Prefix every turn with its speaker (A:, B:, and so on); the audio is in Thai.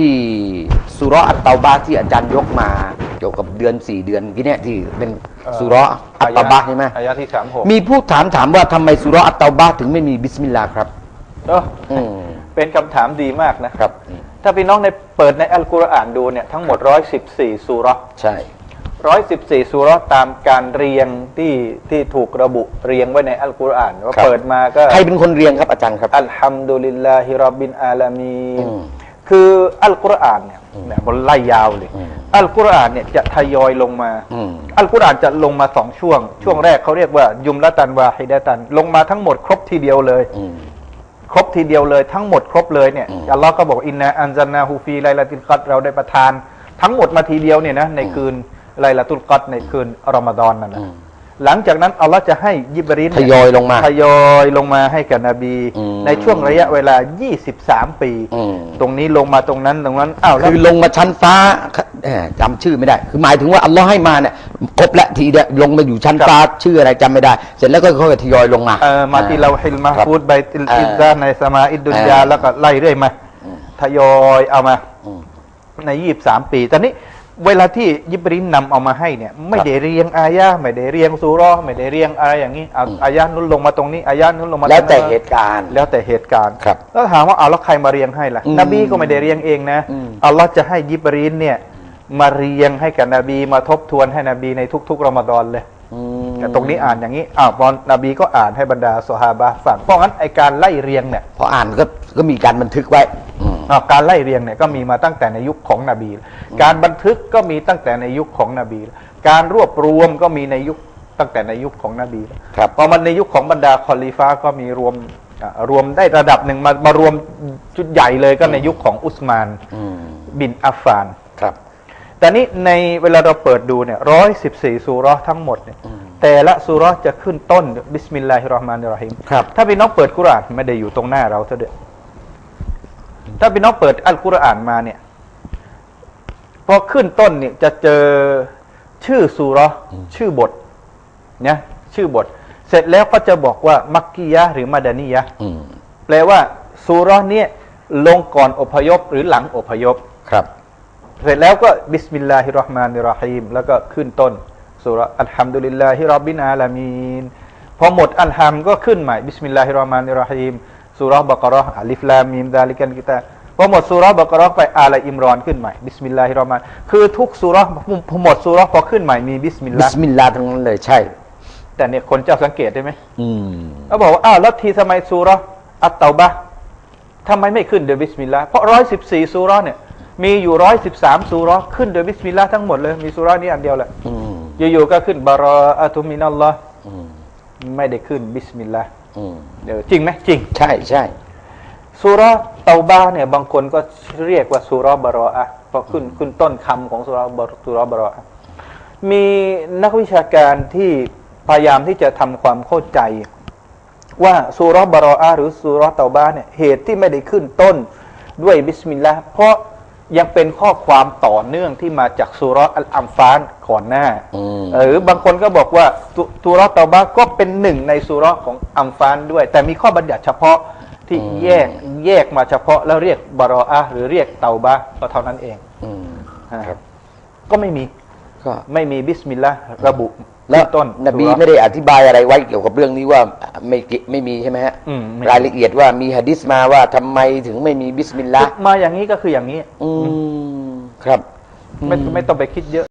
A: ที่สุเราะห์อัตเตาบะห์ที่อาจารย์ยกมา เกี่ยวกับเดือนสี่เดือนกี้เนี่ยที่เป็น
B: เอ่อ
A: สุเราะห์อัตเตาบะห์ใช่ไหม
B: อายะที่สามหก
A: มีผู้ถามถามว่าทำไมสุเราะห์อัตเตาบะห์ถึงไม่มีบิสมิลลาห์ครับอืม
B: เป็นคำถามดีมากนะ
A: ครับ
B: ถ้าพี่น้องในเปิดในอัลกุรอานดูเนี่ยทั้งหมด114สุเราะห์
A: ใช่
B: 114สุเราะห์ตามการเรียงที่ที่ถูกระบุเรียงไว้ในอัลกุรอานว่าเปิดมาก็
A: ใครเป็นคนเรียงครับอาจารย์ครับ
B: อัลฮัมดุลิลลาฮิรับบินอาลามีน
A: อืม
B: คืออัลกุรอานเนี่ยเนี่ยบนไล่ยาวเลย
A: อืม
B: อัลกุรอานเนี่ยจะทยอยลงมา
A: อืม
B: อัลกุรอานจะลงมาสองช่วง ช่วงแรกเขาเรียกว่า ยุมละตันวาฮิดะตัน ลงมาทั้งหมดครบทีเดียวเลย
A: อืม
B: ครบทีเดียวเลยทั้งหมดครบเลยเนี่ย
A: อืม
B: อัลลอฮ์ก็บอกอินนาอันซันนาฮูฟีไลลาติลกัดเราได้ประทาน ทั้งหมดมาทีเดียวเนี่ยนะในคืนไลลาตุลกัดในคืนรอมฎอนนั่นนะ
A: อืม
B: หลังจากนั้นอัลลอฮ์จะให้ยิบรีน
A: ทยอยลงมา
B: ทยอยลงมาให้กับนบี
A: อืม
B: ในช่วงระยะเวลา 23 ปี
A: อืม
B: ตรงนี้ลงมาตรงนั้นตรงนั้นอ้าวแล้ว
A: คือลงมาชั้นฟ้าเอ่อจำชื่อไม่ได้ คือหมายถึงว่าอัลลอฮ์ให้มาเนี่ยครบและทีเดียวลงมาอยู่ชั้นฟ้าชื่ออะไรจำไม่ได้ เสร็จแล้วก็ค่อยๆทยอยลงมา
B: เออมาที่เราฮิลมา
A: ครับ
B: ฟูดไบติล
A: เอ่อ
B: อิซาในสมาอิดดุนยา
A: เอ่อ
B: แล้วก็ไล่เรื่อยมา
A: อืม
B: ทยอยเอามา
A: อืม
B: ในยี่สามปีตอนนี้ เวลาที่ยิบรินนำเอามาให้เนี่ย ไม่ได้เรียงอายะห์ไม่ได้เรียงซูเราะห์ไม่ได้เรียงอะไรอย่างนี้เอา
A: อืม
B: อายะห์นู้นลงมาตรงนี้อายะห์นู้นลงมา
A: แล้วแต่
B: ตรงนั้น
A: เหตุการณ์
B: แล้วแต่เหตุการณ์
A: ครับ
B: แล้วถามว่าเอาแล้วใครมาเรียงให้ล่ะ
A: อืม
B: นบีก็ไม่ได้เรียงเองนะ
A: อืม
B: อัลลอฮ์จะให้ยิบรีนเนี่ยมาเรียงให้กับนบีมาทบทวนให้นบีในทุกๆรอมฎอนเลย
A: อืม
B: แต่ตรงนี้อ่านอย่างนี้อ้าวพอนบีก็อ่านให้บรรดาสฮาบะห์ฟังเพราะงั้นไอการไล่เรียงเนี่ย
A: พออ่านก็ก็มีการบันทึกไว้อืม
B: อ่า การไล่เรียงเนี่ยก็มีมาตั้งแต่ในยุคของนบี การบันทึกก็มีตั้งแต่ในยุคของนบี การรวบรวมก็มีในยุคตั้งแต่ในยุคของนบี
A: ครับ
B: พอมันในยุคของบรรดาคอลีฟาก็มีรวมอ่ารวมได้ระดับหนึ่งมามารวมจุดใหญ่เลยก็ในยุคของอุสมาน
A: อืม
B: บินอัฟฟาน
A: ครับ
B: แต่นี้ในเวลาเราเปิดดูเนี่ยร้อยสิบสี่สุเราะห์ทั้งหมดเนี่ย
A: อืม
B: แต่ละสุเราะห์จะขึ้นต้นบิสมิลลาฮิรเราะห์มานิรเราะฮีม
A: ครับ
B: ถ้าพี่น้องเปิดกุรอานไม่ได้อยู่ตรงหน้าเราซะด้วย ถ้าพี่น้องเปิดอัลกุรอานมาเนี่ย พอขึ้นต้นเนี่ยจะเจอชื่อสุเราะห์ชื่อบทเนี่ยชื่อบท เสร็จแล้วก็จะบอกว่า มักกียะห์หรือมาดานียะห์
A: อืม
B: แปลว่าสุเราะห์เนี่ยลงก่อนอพยพหรือหลังอพยพ
A: ครับ
B: เสร็จแล้วก็บิสมิลลาฮิรเราะห์มานิรเราะฮีมแล้วก็ขึ้นต้นสุเราะห์อัลฮัมดุลิลลาฮิรับบินอาลามีนพอหมดอัลฮัมก็ขึ้นใหม่บิสมิลลาฮิรเราะห์มานิรเราะฮีม สุเราะห์บะเกาะเราะห์อัลิฟลามมีมดาลิกันกิตาพอหมดสุเราะห์บะเกาะเราะห์ไปอาลอิมรอนขึ้นใหม่บิสมิลลาฮิรเราะห์มานคือทุกสุเราะห์พอหมดสุเราะห์พอขึ้นใหม่มีบิสมิล
A: บิ
B: ลาห์
A: สมิลลาห์ทั้งนั้นเลยใช่
B: แต่เนี่ยคนเจ้าสังเกตได้ไหม
A: อืม
B: เขาบอกว่าอ้าวแล้วทีทำไมสุเราะห์อัตเตาบะห์ทำไมไม่ขึ้นโดยบิสมิลลาห์เพราะร้อยสิบสี่สุเราะห์เนี่ยมีอยู่ร้อยสิบสามสุเราะห์ขึ้นโดยบิสมิลลาห์ทั้งหมดเลยมีสุเราะห์นี้อันเดียวแหละ
A: อืม
B: อยู่ๆก็ขึ้นบารออะตุมินัลลอฮ์
A: อืม
B: ไม่ได้ขึ้นบิสมิลลาห์
A: อืม
B: เดี๋ยวจริงไหมจริง
A: ใช่ใช่
B: สุเราะห์เตาบาห์เนี่ย บางคนก็เรียกว่าสุเราะห์บารออะห์เพราะขึ้นขึ้นต้นคำของสุเราะห์บารสุเราะห์บารออะห์มีนักวิชาการที่พยายามที่จะทำความเข้าใจ ว่าสุเราะห์บารออะห์หรือสุเราะห์เตาบาห์เนี่ยเหตุที่ไม่ได้ขึ้นต้นด้วยบิสมิลลาห์เพราะ ยังเป็นข้อความต่อเนื่องที่มาจากสุเราะห์อัลอัมฟานก่อนหน้า
A: อืม
B: หรือบางคนก็บอกว่าตุสุเราะห์เตาบะห์ก็เป็นหนึ่งในสุเราะห์ของอัมฟานด้วย แต่มีข้อบัญญัติเฉพาะที่
A: อืม
B: แยกแยกมาเฉพาะแล้วเรียกบารออะห์หรือเรียกเตาบะห์ก็เท่านั้นเอง
A: อืม
B: นะครับก็ไม่มี
A: ก็
B: ไม่มีบิสมิลลาห์ระบุ
A: แล้ว
B: ขึ้ต้น
A: นบี
B: สุเราะห์
A: ไม่ได้อธิบายอะไรไว้เกี่ยวกับเรื่องนี้ว่าไม่เกี่ยวไม่มีใช่ไหมฮะ
B: อืมไม่
A: รายละเอียดว่ามีหะดิษมาว่าทำไมถึงไม่มีบิสมิลลาห์
B: มาอย่างนี้ก็คืออย่างนี้
A: อืมครับ
B: ไม่ไม่ต้องไปคิดเยอะ